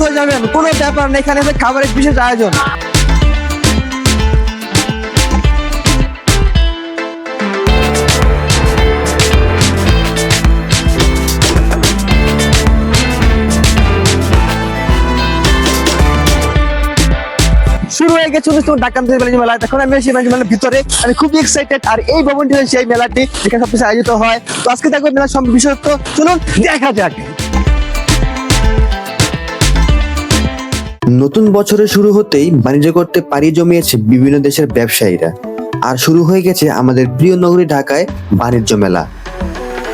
মেলায় এসে কি আপনি ক্ষুধা ধরে যাবেন। কোনো ব্যাপার না, এখানে খাবারের বিশেষ আয়োজন। শুরু হয়ে গেছে অনুষ্ঠান ঢাকা আন্তর্জাতিক মেলা এখন আমি সেই মেলার ভিতরে, আমি খুবই এক্সাইটেড আর এই ভবনটি সেই মেলাটি এখানে সবকিছু আয়োজিত হয়। তো আজকে দেখব মেলার সব বিষয় তো চলুন, দেখা যাক। নতুন বছরের শুরু হতেই বাণিজ্য করতে পাড়ি জমিয়েছে বিভিন্ন দেশের ব্যবসায়ীরা। আর শুরু হয়ে গেছে আমাদের প্রিয় নগরী ঢাকায় বাণিজ্য মেলা।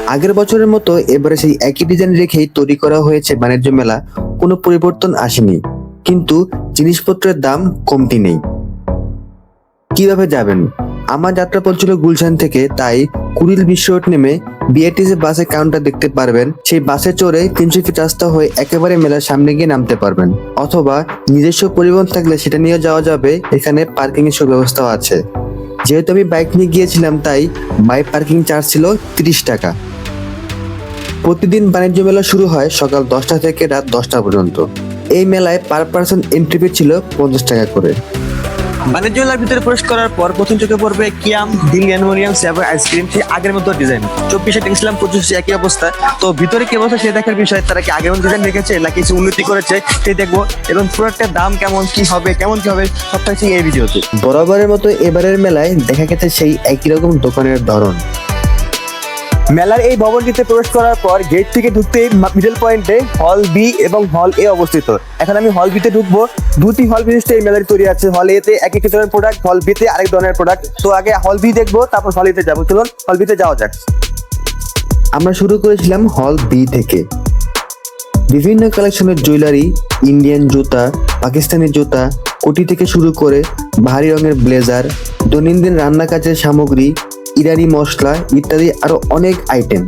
আগের বছরের মতো এবারে সেই একই ডিজাইন রেখেই তৈরি করা হয়েছে বাণিজ্য মেলা। কোনো পরিবর্তন আসেনি। কিন্তু জিনিসপত্রের দাম কমতি নেই। কীভাবে যাবেন? আমার যাত্রা পথ গুলশান থেকে, তাই কুড়িল বিশ্ব নেমে বিআরটিসি বাসে কাউন্টার দেখতে পারবেন। সেই বাসে চড়ে তিনশো ফিট রাস্তা হয়ে একেবারে মেলার সামনে গিয়ে নামতে পারবেন। অথবা নিজস্ব পরিবহন থাকলে সেটা নিয়ে যাওয়া যাবে, এখানে পার্কিং এর সুব্যবস্থাও আছে। যেহেতু আমি বাইক নিয়ে গিয়েছিলাম, তাই বাইক পার্কিং চার্জ ছিল তিরিশ টাকা। প্রতিদিন বাণিজ্য মেলা শুরু হয় সকাল দশটা থেকে রাত দশটা পর্যন্ত। এই মেলায় পার পার্সন এন্ট্রি ফি ছিল পঞ্চাশ টাকা করে। বাণিজ্য মেলার ভিতরে প্রবেশ করার পর প্রথম চোখে পড়বে কিয়াম, দিল অ্যানুরিয়াম সেভার আইসক্রিম, সেই আগের মতো ডিজাইন। চব্বিশে দেখছিলাম পঁচিশে একই অবস্থা। তো ভিতরে কি অবস্থা সে দেখার বিষয়, তারা কি আগের মতো ডিজাইন রেখেছে, নাকি কিছু উন্নতি করেছে, সেই দেখব। এবং প্রোডাক্টের দাম কেমন, কি হবে, কেমন কি হবে সবটা হচ্ছে এই ভিডিওতে। বরাবরের মতো এবারের মেলায় দেখা গেছে সেই একই রকম দোকানের ধরন। মেলার এই ভবনটিতে প্রবেশ করার পর গেট থেকে ঢুকতেই মিডল পয়েন্টে হল বি এবং হল এ অবস্থিত। এখন আমি হল বিতে ঢুকবো। দুটি হল বিশিষ্ট এই মেলার তৈরি আছে। হল এতে এক এক ধরনের প্রোডাক্ট হল বিতে আরেক ধরনের প্রোডাক্ট তো আগে হল বি দেখব, তারপর হল এতে যাব। চলুন হল বিতে যাওয়া যাক। আমরা শুরু করেছিলাম হল বি থেকে। বিভিন্ন কালেকশনের জুয়েলারি ইন্ডিয়ান জুতা, পাকিস্তানি জুতা কোটি থেকে শুরু করে ভারী রঙের ব্লেজার দৈনন্দিন রান্না কাজের সামগ্রী ইরানি মশলা ইত্যাদি আরও অনেক item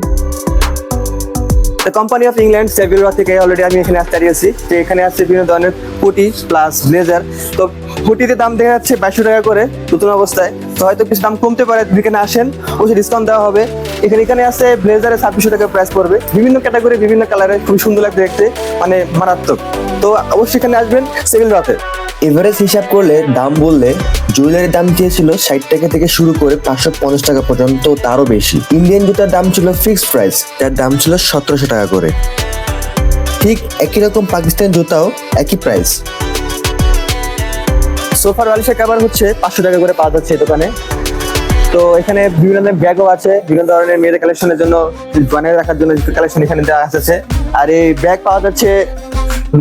the company of England সেভিলরা থেকে অলরেডি আমি এখানে আসতে দাঁড়িয়েছি যে এখানে আছে বিভিন্ন ধরনের পুটি প্লাস ব্লেজার তো পুটিতে দাম দেখা যাচ্ছে বাইশশো টাকা করে নতুন অবস্থায়। তো হয়তো কিছু দাম কমতে পারে এখানে আসেন, অবশ্যই ডিসকাউন্ট দেওয়া হবে। এখানে এখানে আছে ব্লেজারে ছাব্বিশশো টাকা প্রাইস পড়বে। বিভিন্ন ক্যাটাগরি বিভিন্ন কালারে খুব সুন্দর লাগবে দেখতে মানে মারাত্মক। তো অবশ্যই এখানে আসবেন সেভিলরাতে এভারেজ হিসাব করলে দাম বললে জুয়েলারির দাম চেয়েছিল ষাট টাকা থেকে শুরু করে পাঁচশো পঞ্চাশ টাকা পর্যন্ত, তারও বেশি। ইন্ডিয়ান জুতার দাম ছিল ফিক্সড প্রাইস যার দাম ছিল সতেরোশো টাকা করে। ঠিক একই রকম পাকিস্তান জুতাও একই প্রাইস সোফার বালিশের কাভার হচ্ছে পাঁচশো টাকা করে পাওয়া যাচ্ছে এই দোকানে। তো এখানে বিভিন্ন ধরনের ব্যাগও আছে, বিভিন্ন ধরনের মেয়েদের কালেকশনের জন্য বানিয়ে রাখার জন্য কালেকশন এখানে দেওয়া আছে। আর এই ব্যাগ পাওয়া যাচ্ছে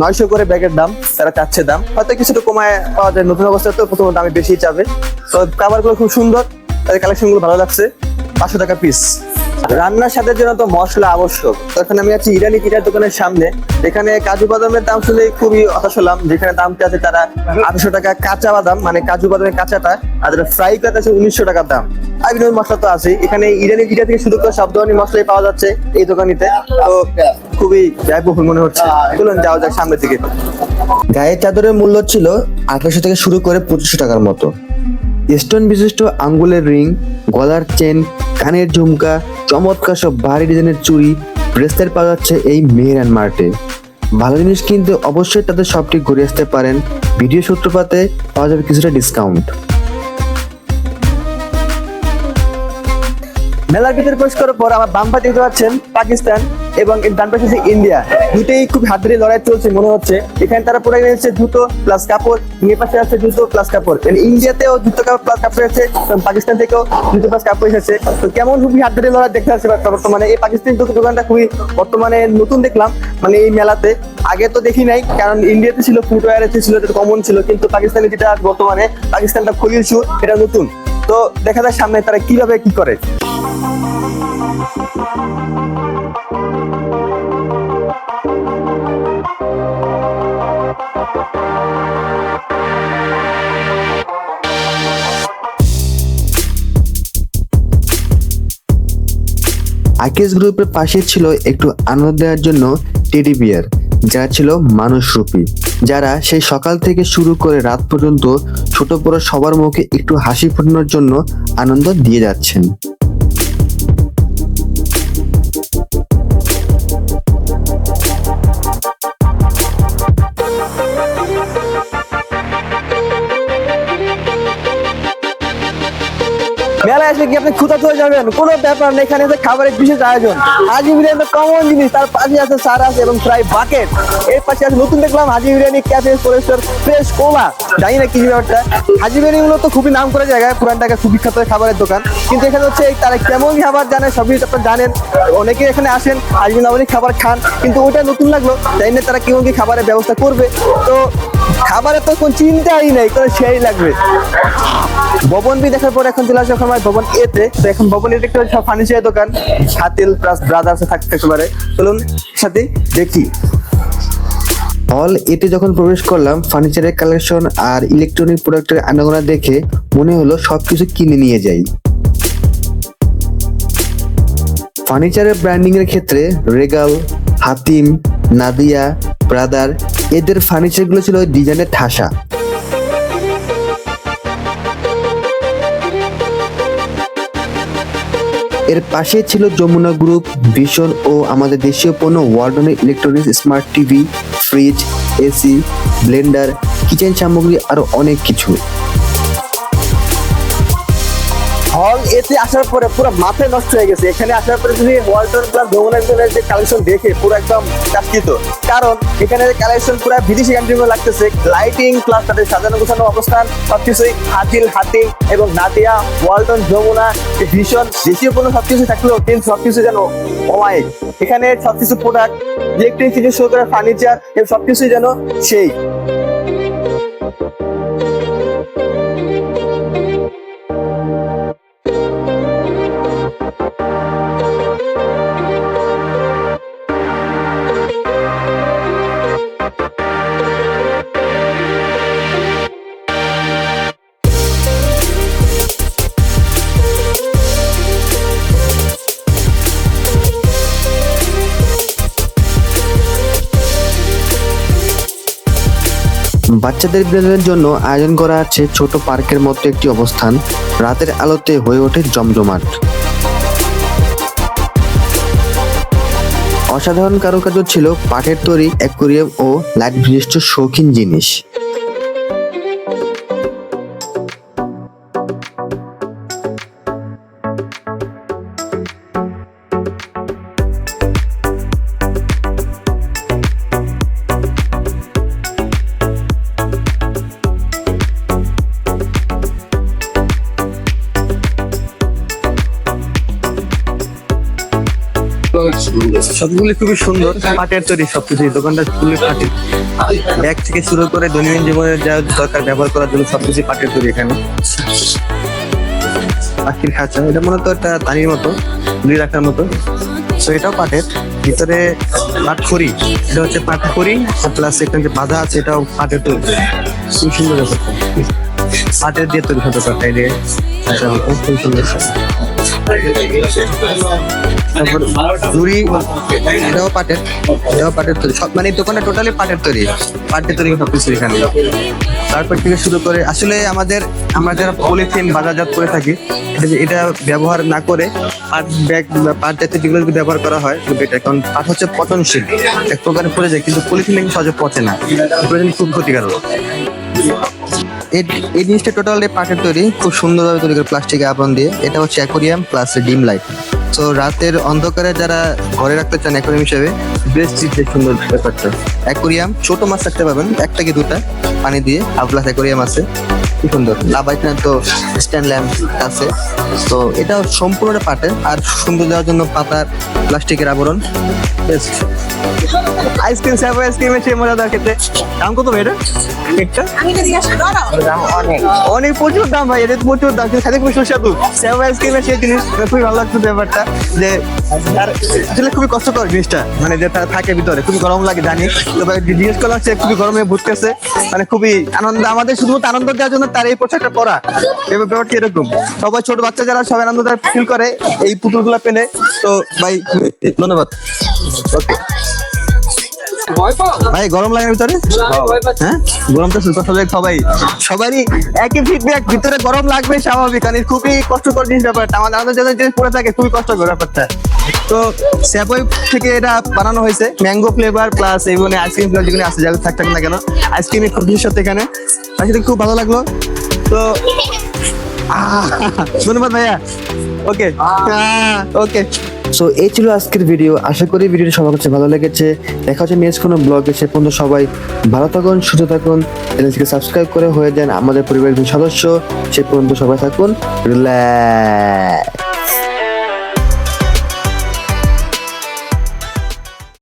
নয়শো করে ব্যাগের দাম, তারা চাচ্ছে দাম। হয়তো কিছুটা কমায় পাওয়া যায় নতুন অবস্থায় তো প্রথম দামে বেশি চাবে তো কাভারগুলো খুব সুন্দর, তাদের কালেকশন ভালো লাগছে। পাঁচশো টাকা পিস রান্নার স্বাদের জন্য তো মশলা আবশ্যক। তো এখন আমি আছি ইরানি কিটার দোকানের সামনে। এখানে কাজু বাদামের দাম শুনে খুবই হতাশ হলাম। যেখানে দামটা আছে তারা আটশো টাকা কাঁচা বাদাম মানে কাজু বাদামের কাঁচাটা, আর ফ্রাই কাটা আছে উনিশশো টাকার দাম। আর মশলা তো আছে এখানে ইরানি কিটা থেকে শুরু করে সব ধরনের মশলাই পাওয়া যাচ্ছে এই দোকানিতে। তো খুবই ব্যয়বহুল মনে হচ্ছে। চলুন যাওয়া যাক সামনের দিকে। গায়ের চাদরের মূল্য ছিল আঠারোশো থেকে শুরু করে পঁচিশশো টাকার মতো। স্টোন বিশিষ্ট আঙ্গুলের রিং গলার চেন, কানের ঝুমকা, চমৎকার সব ভারী ডিজাইনের চুড়ি ব্রেসলেট পাওয়া যাচ্ছে এই মেহেরান মার্টে। ভালো জিনিস কিনতে অবশ্যই তাদের সবটি ঘুরে আসতে পারেন। ভিডিও সূত্রপাতে পাওয়া যাবে কিছুটা ডিসকাউন্ট মেলার ভিতরে প্রবেশ করার পর আমার বাম পাশে দেখতে পাচ্ছেন পাকিস্তান এবং ডান পাশে আছে ইন্ডিয়া। দুটোই খুব হাতের লড়াই চলছে মনে হচ্ছে। এখানে তারা পুরো এনেছে জুতো প্লাস কাপড়, নিয়ে পাশে আছে জুতো প্লাস কাপড়। ইন্ডিয়াতেও জুতো কাপড় প্লাস কাপড় এসেছে পাকিস্তান থেকেও জুতো প্লাস কাপড় এসেছে। তো কেমন খুবই হাত ধরে লড়াই দেখতে আসছে বর্তমানে। এই পাকিস্তানি দোকানটা খুবই বর্তমানে নতুন দেখলাম মানে এই মেলাতে। আগে তো দেখি নাই, কারণ ইন্ডিয়াতে ছিল ফুটওয়্যার ছিল, যেটা কমন ছিল, কিন্তু পাকিস্তানে যেটা বর্তমানে, পাকিস্তানটা শু এটা নতুন। তো দেখা যায় সামনে তারা কীভাবে কি করে। আকিস গ্রুপের পাশে ছিল একটু আনন্দ দেওয়ার জন্য টেডি বিয়ার, যারা ছিল মানুষরূপী যারা সেই সকাল থেকে শুরু করে রাত পর্যন্ত ছোট বড় সবার মুখে একটু হাসি ফোটানোর জন্য আনন্দ দিয়ে যাচ্ছেন। খেতে কি আপনি ক্ষুধার্ত হয়ে যাবেন? কোনো ব্যাপার না, এখানে খাবারের বিশেষ আয়োজন। হাজি বিরিয়ানি তো কমন জিনিস, তার পাশে আছে সার আছে এবং ফ্রাই বাকেট এর পাশে আছে নতুন দেখলাম Haji biryani cafe forester fresh cola জানি না কি ব্যাপারটা। হাজি বিরিয়ানি গুলো তো খুবই নাম করা জায়গায় পুরান সুবিখ্যাত খাবারের দোকান। কিন্তু এখানে হচ্ছে তারা কেমন খাবার জানে সবই তো আপনারা জানেন। অনেকে এখানে আসেন, হাজি নবনী খাবার খান, কিন্তু ওইটা নতুন লাগল। জানি না তারা কেমন কি খাবারের ব্যবস্থা করবে। তো খাবারের তো কোন চিন্তাই নেই কোনো সেই লাগবে। ভবন বি দেখার পর এখন চলে আসে আমার ভবন এতে তো এখন ভবন এতে একটা সব ফার্নিচারের দোকান, হাতিল প্লাস ব্রাদার্স থাকতে থাকতে পারে। চলুন সাথে দেখি। হল এতে যখন প্রবেশ করলাম ফার্নিচারের কালেকশন আর ইলেকট্রনিক প্রোডাক্টের আনাগোনা দেখে মনে হলো সবকিছু কিনে নিয়ে যাই। ফার্নিচারের ব্র্যান্ডিং এর ক্ষেত্রে রেগাল হাতিম নাদিয়া ব্রাদার এদের ফার্নিচারগুলো ছিল ডিজাইনের ঠাসা। এর পাশে ছিল যমুনা গ্রুপ, ভিশন ও আমাদের দেশীয় পণ্য ওয়ার্ডনের electronics, smart TV, fridge, AC, blender, kitchen সামগ্রী আরও অনেক কিছু। এতে আসার পরে পুরো মাথায় নষ্ট হয়ে গেছে। এখানে আসার পরে যদি ওয়ালটন প্লাস ভবনের যে কালেকশন দেখে পুরো একদম চাকিত কারণ এখানে কালেকশন পুরো বিদেশি কান্ট্রি লাগতেছে লাইটিং প্লাস তাদের সাজানো গোছানো অবস্থান, সবকিছুই হাতিল হাতিল এবং নাদিয়া ওয়ালটন যমুনা ভীষণ দেশীয় কোনো সবকিছু থাকলেও কিন্তু সবকিছু যেন অমায়িক। এখানে সবকিছু প্রোডাক্ট ইলেকট্রিক থেকে শুরু করে ফার্নিচার সবকিছুই যেন সেই। বাচ্চাদের বিনোদনের জন্য আয়োজন করা আছে ছোট পার্কের মতো একটি অবস্থান। রাতের আলোতে হয়ে ওঠে জমজমাট। অসাধারণ কারুকার্য ছিল পাটের তৈরি অ্যাকোরিয়াম ও লাইট বিশিষ্ট শৌখিন জিনিস। সবগুলি খুবই সুন্দর। পাটের তৈরি সবকিছু দোকানটা খুবই পাটের ব্যাগ থেকে শুরু করে দৈনন্দিন জীবনের যা দরকার ব্যবহার করার জন্য সবকিছু পাটের তৈরি এখানে। পাখির খাঁচা এটা মূলত একটা তানির মতো দুই রাখার মতো। তো এটাও পাটের। ভিতরে পাট খড়ি এটা হচ্ছে পাট খড়ি প্লাস এখানে যে বাধা আছে এটাও পাটের তৈরি। খুব সুন্দর ব্যাপারটা। পাটের দিয়ে তৈরি হতে পারে দিয়ে। আচ্ছা, খুব সুন্দর। তারপর এটাও পাটের এটাও পাটের তৈরি সব মানে দোকানে টোটালি পাটের তৈরি পাটের তৈরি তারপর থেকে শুরু করে আসলে আমাদের আমরা যারা পলিথিন বাজারজাত করে থাকি এটা ব্যবহার না করে পাট ব্যাগ বা পাট জাতীয় যেগুলো ব্যবহার করা হয় বেটার কারণ পাট হচ্ছে পচনশীল এক প্রকারে পড়ে যায় কিন্তু পলিথিন সহজে পচে না খুব ক্ষতিকারক এই জিনিসটা টোটালি পাটের তৈরি, খুব সুন্দরভাবে তৈরি করে প্লাস্টিকের আবরণ দিয়ে। এটা হচ্ছে অ্যাকোরিয়াম প্লাস ডিম লাইট তো রাতের অন্ধকারে যারা ঘরে রাখতে চান অ্যাকোরিয়াম হিসেবে, বেশ সুন্দর ব্যাপারটা। অ্যাকোরিয়াম ছোট মাছ রাখতে পাবেন একটা কি দুটা, পানি দিয়ে হাফ গ্লাস অ্যাকোরিয়াম আছে। কি সুন্দর। লাভ এখানে তো স্ট্যান্ড ল্যাম্প আছে। তো এটা সম্পূর্ণ পাটে আর সুন্দর দেওয়ার জন্য পাতার প্লাস্টিকের আবরণ। বেস্ট আইসক্রিম স্যাপ আইসক্রিমের সেই মজাদার খেতে দাম কত ভাই এটা? একটা আমি তো জিজ্ঞাসা করো অনেক। অনেক প্রচুর দাম ভাই এটা প্রচুর দাম। কিন্তু খেতে খুব সুস্বাদু। স্যাব আইসক্রিমের সেই জিনিস খুবই ভালো লাগতো ব্যাপারটা যে আর আসলে খুবই কষ্টকর জিনিসটা। মানে যে যেটা থাকে ভিতরে খুবই গরম লাগে জানি। তো ভাই জিজ্ঞেস করলাম সে খুবই গরমে ভুটতেছে মানে খুবই আনন্দ আমাদের শুধুমাত্র আনন্দ দেওয়ার জন্য তার এই পোশাকটা পরা। এবার ব্যাপারটা এরকম? সবাই ছোট বাচ্চা যারা, সবাই আনন্দ ফিল করে এই পুতুলগুলো পেলে। তো ভাই, ধন্যবাদ। ওকে ভাই গরম ভিতরে? হ্যাঁ? গরম তো সুস্থ সবাই সবাই। সবারই একই ফিডব্যাক ভিতরে গরম লাগবে স্বাভাবিক। কারণ খুবই কষ্টকর জিনিস ব্যাপারটা আমাদের আমাদের জিনিস পড়ে থাকে খুবই কষ্টকর ব্যাপারটা। তো স্যাপই থেকে এটা বানানো হয়েছে। ম্যাঙ্গো ফ্লেভার প্লাস এই মানে আইসক্রিম ফ্লেভার যেগুলো আছে যাদের থাক থাক না কেন? আইসক্রিমের খুব বিশেষত্ব এখানে। সাথে খুব ভালো লাগল। তো ধন্যবাদ ভাইয়া। ওকে ওকে সো এই ছিল আজকের ভিডিও আশা করি ভিডিওটি সবার কাছে ভালো লেগেছে। দেখা হচ্ছে নেক্সট কোনো ব্লগে সে পর্যন্ত সবাই ভালো থাকুন, সুস্থ থাকুন। চ্যানেলটিকে সাবস্ক্রাইব করে হয়ে যান আমাদের পরিবারের সদস্য। সে পর্যন্ত সবাই থাকুন। রিল্যাক্স